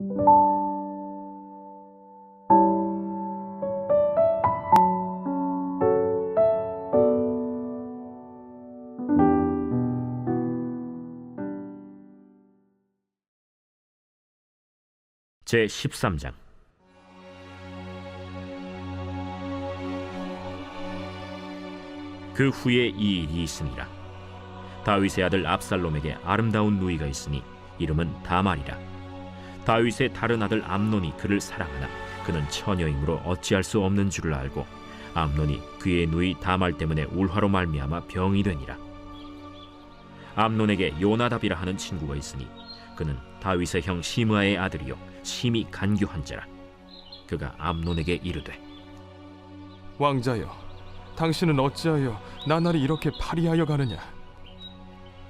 제 13장. 그 후에 이 일이 있으니라 다윗의 아들 압살롬에게 아름다운 누이가 있으니 이름은 다말이라 다윗의 다른 아들 암논이 그를 사랑하나 그는 처녀이므로 어찌할 수 없는 줄을 알고 암논이 그의 누이 다말 때문에 울화로 말미암아 병이 되니라 암논에게 요나답이라 하는 친구가 있으니 그는 다윗의 형 시므아의 아들이요 심히 간교한 자라 그가 암논에게 이르되 왕자여, 당신은 어찌하여 나날이 이렇게 파리하여 가느냐?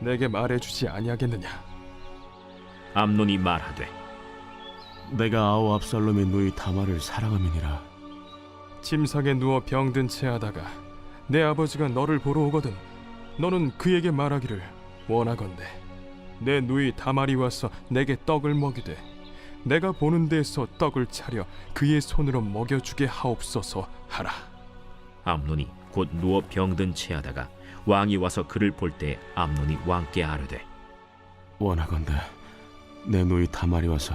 내게 말해주지 아니하겠느냐? 암논이 말하되 내가 아우 압살롬의 누이 다말을 사랑함이니라. 침상에 누워 병든 채 하다가 내 아버지가 너를 보러 오거든 너는 그에게 말하기를 원하건대 내 누이 다말이 와서 내게 떡을 먹이되 내가 보는 데에서 떡을 차려 그의 손으로 먹여주게 하옵소서 하라. 암논이 곧 누워 병든 채하다가 왕이 와서 그를 볼 때 암논이 왕께 아뢰되 원하건대 내 누이 다말이 와서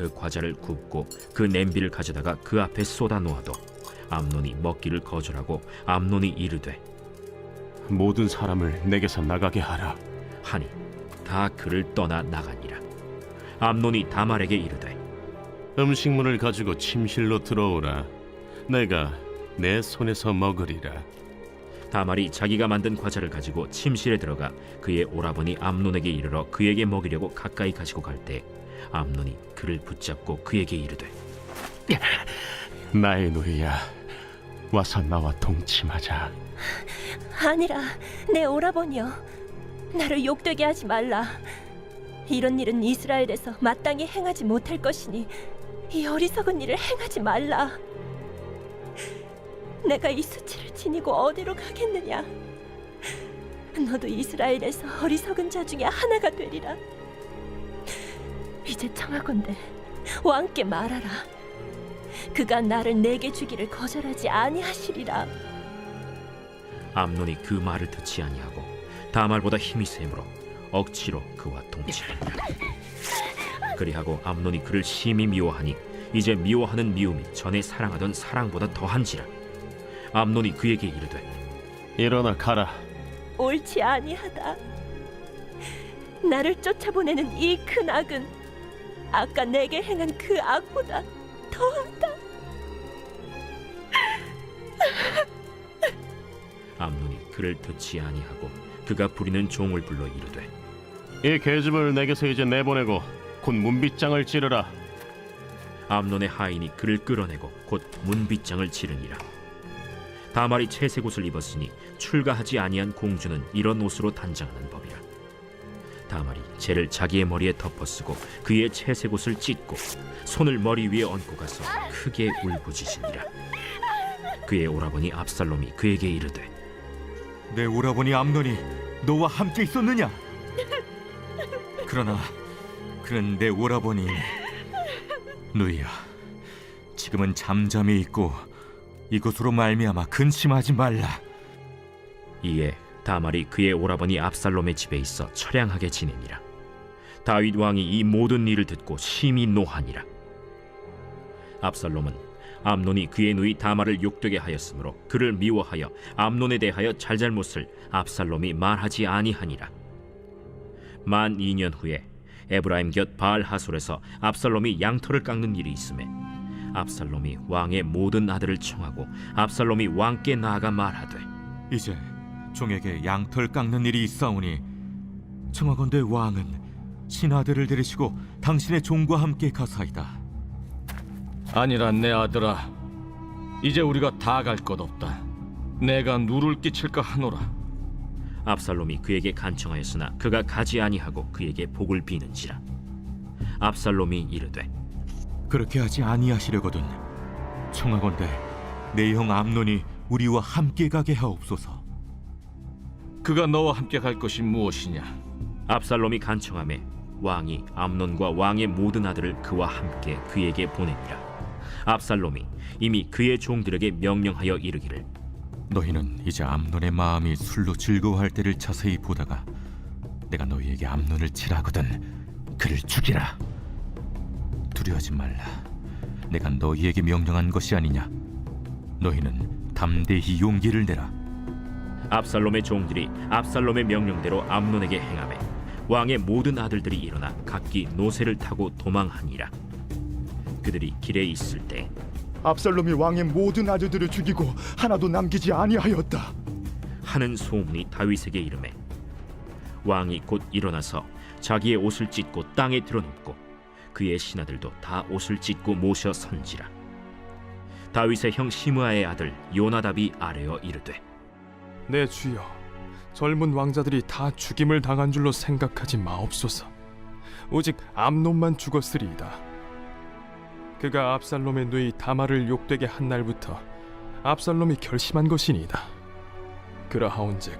그 과자를 굽고 그 냄비를 가져다가 그 앞에 쏟아 놓아도 암논이 먹기를 거절하고 암논이 이르되 모든 사람을 내게서 나가게 하라. 하니 다 그를 떠나 나가니라. 암논이 다말에게 이르되 음식물을 가지고 침실로 들어오라. 내가 내 손에서 먹으리라. 다말이 자기가 만든 과자를 가지고 침실에 들어가 그의 오라버니 암논에게 이르러 그에게 먹이려고 가까이 가지고 갈때 암논이 그를 붙잡고 그에게 이르되 나의 누이야 와서 나와 동침하자. 아니라 내 오라버니여 나를 욕되게 하지 말라. 이런 일은 이스라엘에서 마땅히 행하지 못할 것이니 이 어리석은 일을 행하지 말라. 내가 이 수치를 지니고 어디로 가겠느냐? 너도 이스라엘에서 어리석은 자 중에 하나가 되리라 이제 청하건대 왕께 말하라. 그가 나를 내게 주기를 거절하지 아니하시리라. 암논이 그 말을 듣지 아니하고 다말보다 힘이 세므로 억지로 그와 동침하니라 그리하고 암논이 그를 심히 미워하니 이제 미워하는 미움이 전에 사랑하던 사랑보다 더한지라. 암논이 그에게 이르되 일어나 가라. 옳지 아니하다. 나를 쫓아보내는 이 큰 악은 아까 내게 행한 그 악보다 더하다. 암논이 그를 듣지 아니하고 그가 부리는 종을 불러 이르되 이 계집을 내게서 이제 내보내고 곧 문빗장을 찌르라 암논의 하인이 그를 끌어내고 곧 문빗장을 치르니라. 다말이 채색 옷을 입었으니 출가하지 아니한 공주는 이런 옷으로 단장하는 법이라. 다말이 채를 자기의 머리에 덮어쓰고 그의 채색 옷을 찢고 손을 머리 위에 얹고 가서 크게 울부짖으니라. 그의 오라버니 압살롬이 그에게 이르되 내 오라버니 암논이 너와 함께 있었느냐? 그러나 그는 내 오라버니 누이야 지금은 잠잠히 있고 이것으로 말미암아 근심하지 말라 이에 다말이 그의 오라버니 압살롬의 집에 있어 처량하게 지내니라. 다윗 왕이 이 모든 일을 듣고 심히 노하니라. 압살롬은 암논이 그의 누이 다말을 욕되게 하였으므로 그를 미워하여 암논에 대하여 잘잘못을 압살롬이 말하지 아니하니라. 만 2년 후에 에브라임 곁 바알 하솔에서 압살롬이 양털을 깎는 일이 있음에 압살롬이 왕의 모든 아들을 청하고 압살롬이 왕께 나아가 말하되 이제 종에게 양털 깎는 일이 있사오니 청하건대 왕은 신하들을 데리시고 당신의 종과 함께 가사이다 아니라 내 아들아, 이제 우리가 다 갈 것 없다. 내가 누를 끼칠까 하노라. 압살롬이 그에게 간청하였으나 그가 가지 아니하고 그에게 복을 비는지라 압살롬이 이르되 그렇게 하지 아니하시려거든 청하건대 내 형 암논이 우리와 함께 가게 하옵소서 그가 너와 함께 갈 것이 무엇이냐? 압살롬이 간청함에 왕이 암논과 왕의 모든 아들을 그와 함께 그에게 보내니라. 압살롬이 이미 그의 종들에게 명령하여 이르기를 너희는 이제 암논의 마음이 술로 즐거워할 때를 자세히 보다가 내가 너희에게 암논을 치라거든 그를 죽이라. 두려워하지 말라. 내가 너희에게 명령한 것이 아니냐? 너희는 담대히 용기를 내라 압살롬의 종들이 압살롬의 명령대로 암논에게 행하매 왕의 모든 아들들이 일어나 각기 노새를 타고 도망하니라 그들이 길에 있을 때 압살롬이 왕의 모든 아들들을 죽이고 하나도 남기지 아니하였다. 하는 소문이 다윗에게 이르매 왕이 곧 일어나서 자기의 옷을 찢고 땅에 드러눕고 그의 신하들도 다 옷을 찢고 모셔 선지라 다윗의 형 시므아의 아들 요나답이 아뢰어 이르되 내 주여 젊은 왕자들이 다 죽임을 당한 줄로 생각하지 마옵소서. 오직 암논만 죽었으리이다. 그가 압살롬의 누이 다말을 욕되게 한 날부터 압살롬이 결심한 것이니이다. 그러하온즉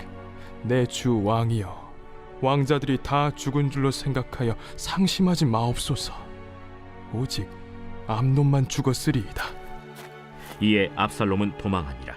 내 주 왕이여 왕자들이 다 죽은 줄로 생각하여 상심하지 마옵소서. 오직 암논만 죽었으리이다. 이에 압살롬은 도망하니라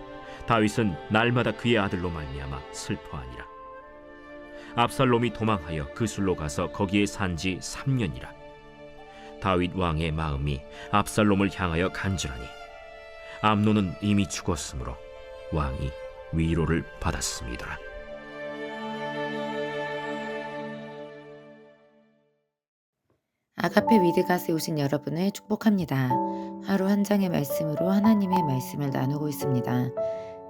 다윗은 날마다 그의 아들로 말미암아 슬퍼하니라. 압살롬이 도망하여 그술로 가서 거기에 산 지 3년이라. 다윗 왕의 마음이 압살롬을 향하여 간절하니 암노는 이미 죽었으므로 왕이 위로를 받았습니다. 아가페 위드가스에 오신 여러분을 축복합니다. 하루 한 장의 말씀으로 하나님의 말씀을 나누고 있습니다.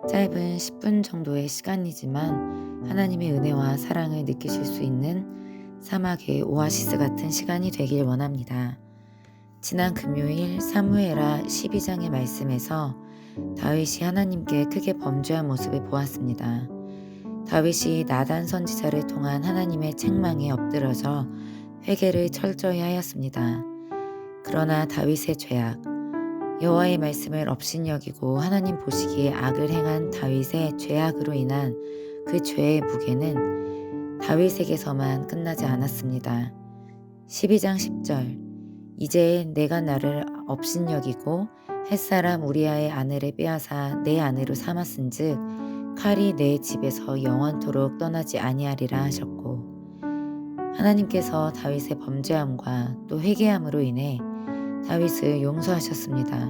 짧은 10분 정도의 시간이지만 하나님의 은혜와 사랑을 느끼실 수 있는 사막의 오아시스 같은 시간이 되길 원합니다. 지난 금요일 사무에라 12장의 말씀에서 다윗이 하나님께 크게 범죄한 모습을 보았습니다. 다윗이 나단 선지자를 통한 하나님의 책망에 엎드러져 회개를 철저히 하였습니다. 그러나 다윗의 죄악, 여호와의 말씀을 업신여기고 하나님 보시기에 악을 행한 다윗의 죄악으로 인한 그 죄의 무게는 다윗에게서만 끝나지 않았습니다. 12장 10절 이제 내가 나를 업신여기고 햇사람 우리아의 아내를 빼앗아 내 아내로 삼았은즉 칼이 내 집에서 영원토록 떠나지 아니하리라 하셨고 하나님께서 다윗의 범죄함과 또 회개함으로 인해 다윗을 용서하셨습니다.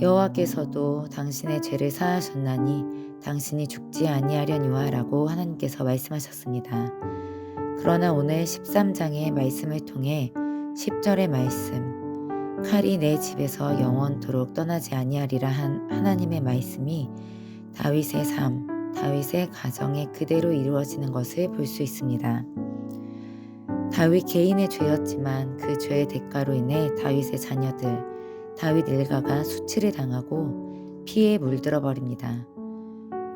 여호와께서도 당신의 죄를 사하셨나니 당신이 죽지 아니하려니와라고 하나님께서 말씀하셨습니다. 그러나 오늘 13장의 말씀을 통해 10절의 말씀 칼이 내 집에서 영원토록 떠나지 아니하리라 한 하나님의 말씀이 다윗의 삶, 다윗의 가정에 그대로 이루어지는 것을 볼 수 있습니다. 다윗 개인의 죄였지만 그 죄의 대가로 인해 다윗의 자녀들, 다윗 일가가 수치를 당하고 피에 물들어 버립니다.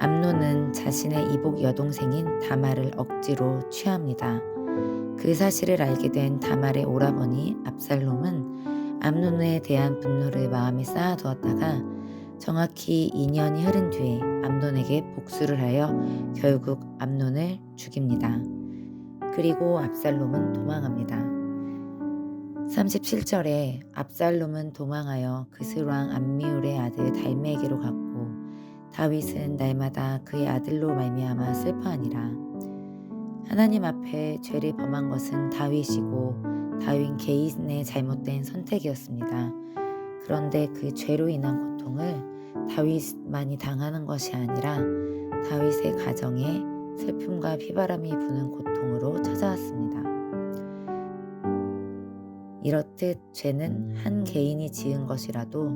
암노는 자신의 이복 여동생인 다말을 억지로 취합니다. 그 사실을 알게 된 다말의 오라버니 압살롬은 암논에 대한 분노를 마음에 쌓아두었다가 정확히 2년이 흐른 뒤에 암논에게 복수를 하여 결국 암논을 죽입니다. 그리고 압살롬은 도망합니다. 37절에 압살롬은 도망하여 그스왕 암미울의 아들 달메에게로 갔고 다윗은 날마다 그의 아들로 말미암아 슬퍼하니라. 하나님 앞에 죄를 범한 것은 다윗이고 다윗 개인의 잘못된 선택이었습니다. 그런데 그 죄로 인한 고통을 다윗만이 당하는 것이 아니라 다윗의 가정에 슬픔과 피바람이 부는 고통으로 찾아왔습니다. 이렇듯 죄는 한 개인이 지은 것이라도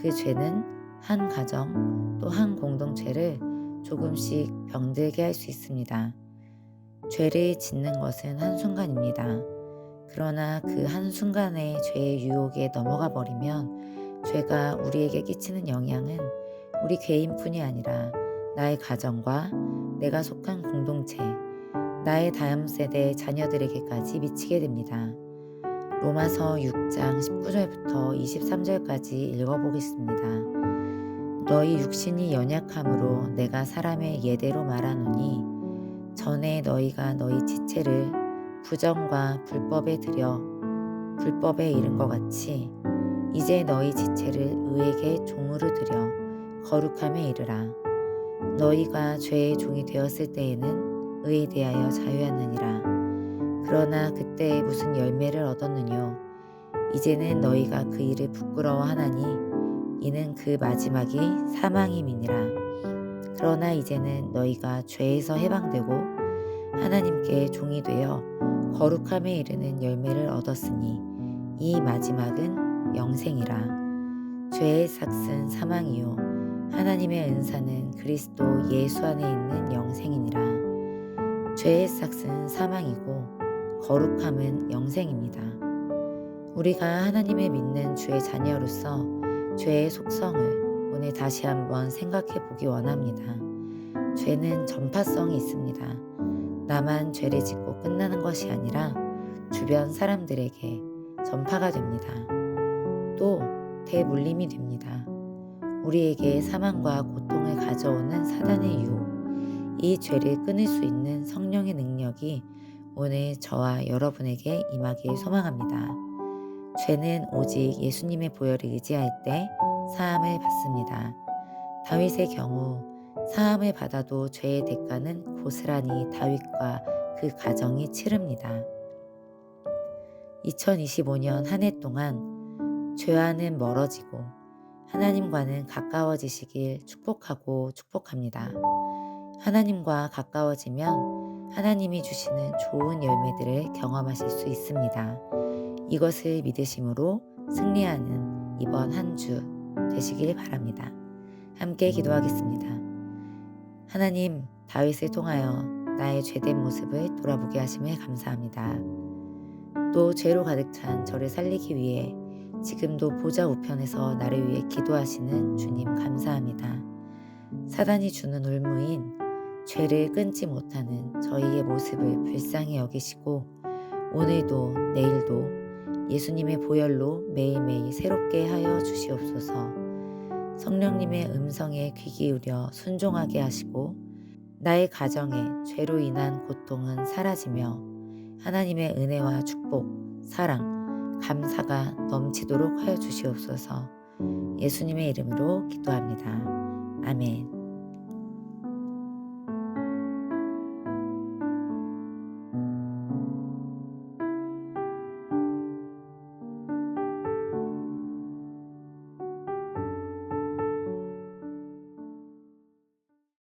그 죄는 한 가정 또 한 공동체를 조금씩 병들게 할 수 있습니다. 죄를 짓는 것은 한순간입니다. 그러나 그 한순간의 죄의 유혹에 넘어가 버리면 죄가 우리에게 끼치는 영향은 우리 개인뿐이 아니라 나의 가정과 내가 속한 공동체, 나의 다음 세대 자녀들에게까지 미치게 됩니다. 로마서 6장 19절부터 23절까지 읽어보겠습니다. 너희 육신이 연약함으로 내가 사람의 예대로 말하노니 전에 너희가 너희 지체를 부정과 불법에 들여 불법에 이른 것 같이 이제 너희 지체를 의에게 종으로 들여 거룩함에 이르라 너희가 죄의 종이 되었을 때에는 의에 대하여 자유하느니라. 그러나 그때 무슨 열매를 얻었느뇨? 이제는 너희가 그 일을 부끄러워하나니 이는 그 마지막이 사망임이니라. 그러나 이제는 너희가 죄에서 해방되고 하나님께 종이 되어 거룩함에 이르는 열매를 얻었으니 이 마지막은 영생이라. 죄의 삭은 사망이요 하나님의 은사는 그리스도 예수 안에 있는 영생이니라 죄의 삭은 사망이고 거룩함은 영생입니다 우리가 하나님의 믿는 주의 자녀로서 죄의 속성을 오늘 다시 한번 생각해 보기 원합니다. 죄는 전파성이 있습니다. 나만 죄를 짓고 끝나는 것이 아니라 주변 사람들에게 전파가 됩니다. 또 대물림이 됩니다. 우리에게 사망과 고통을 가져오는 사단의 유혹, 이 죄를 끊을 수 있는 성령의 능력이 오늘 저와 여러분에게 임하길 소망합니다. 죄는 오직 예수님의 보혈을 의지할 때 사함을 받습니다. 다윗의 경우 사함을 받아도 죄의 대가는 고스란히 다윗과 그 가정이 치릅니다. 2025년 한 해 동안 죄와는 멀어지고 하나님과는 가까워지시길 축복하고 축복합니다. 하나님과 가까워지면 하나님이 주시는 좋은 열매들을 경험하실 수 있습니다. 이것을 믿으심으로 승리하는 이번 한 주 되시길 바랍니다. 함께 기도하겠습니다. 하나님, 다윗을 통하여 나의 죄된 모습을 돌아보게 하심을 감사합니다. 또 죄로 가득 찬 저를 살리기 위해 지금도 보좌 우편에서 나를 위해 기도하시는 주님 감사합니다. 사단이 주는 올무인 죄를 끊지 못하는 저희의 모습을 불쌍히 여기시고 오늘도 내일도 예수님의 보혈로 매일매일 새롭게 하여 주시옵소서. 성령님의 음성에 귀 기울여 순종하게 하시고 나의 가정에 죄로 인한 고통은 사라지며 하나님의 은혜와 축복, 사랑, 감사가 넘치도록 하여 주시옵소서. 예수님의 이름으로 기도합니다. 아멘.